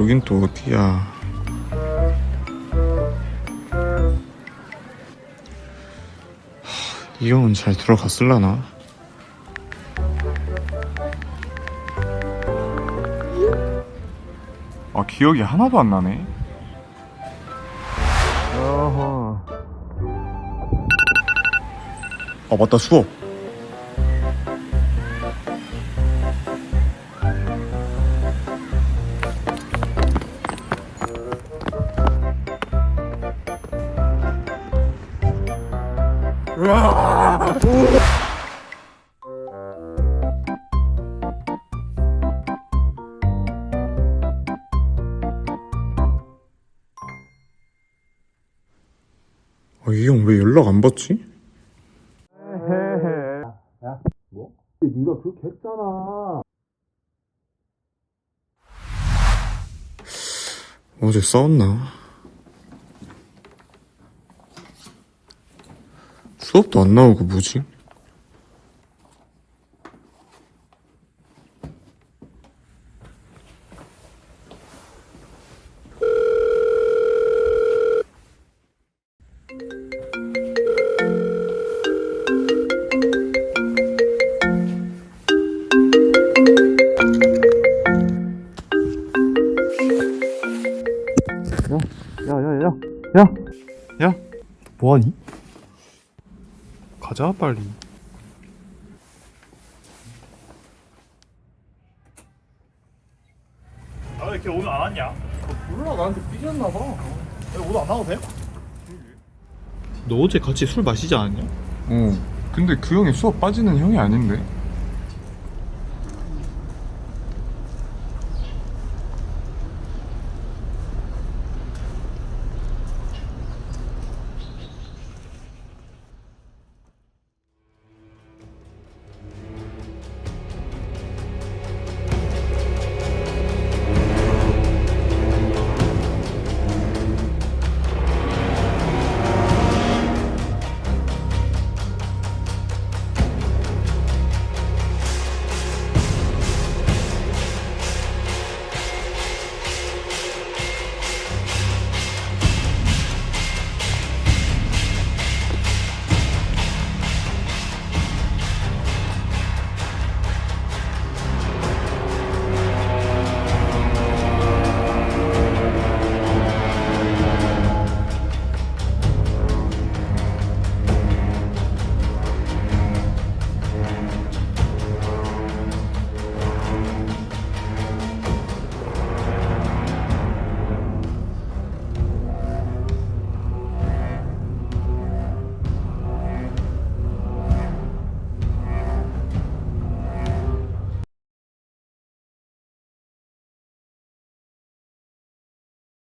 여긴 또 어디야? 하, 이 형은 잘 들어갔을라나? 아 기억이 하나도 안 나네. 어허. 아 맞다 수업. 아, 이형 왜 연락 안 받지? 네가 그렇게 했잖아. 어제 싸웠나? 수업도 안 나오고 뭐지? 야 야 야 야. 야. 뭐하니? 가자 빨리. 아, 왜 이렇게 오늘 안 왔냐? 몰라 나한테 삐졌나 봐. 야, 오늘 안 와도 돼? 너 어제 같이 술 마시지 않았냐? 어. 근데 그 형이 수업 빠지는 형이 아닌데?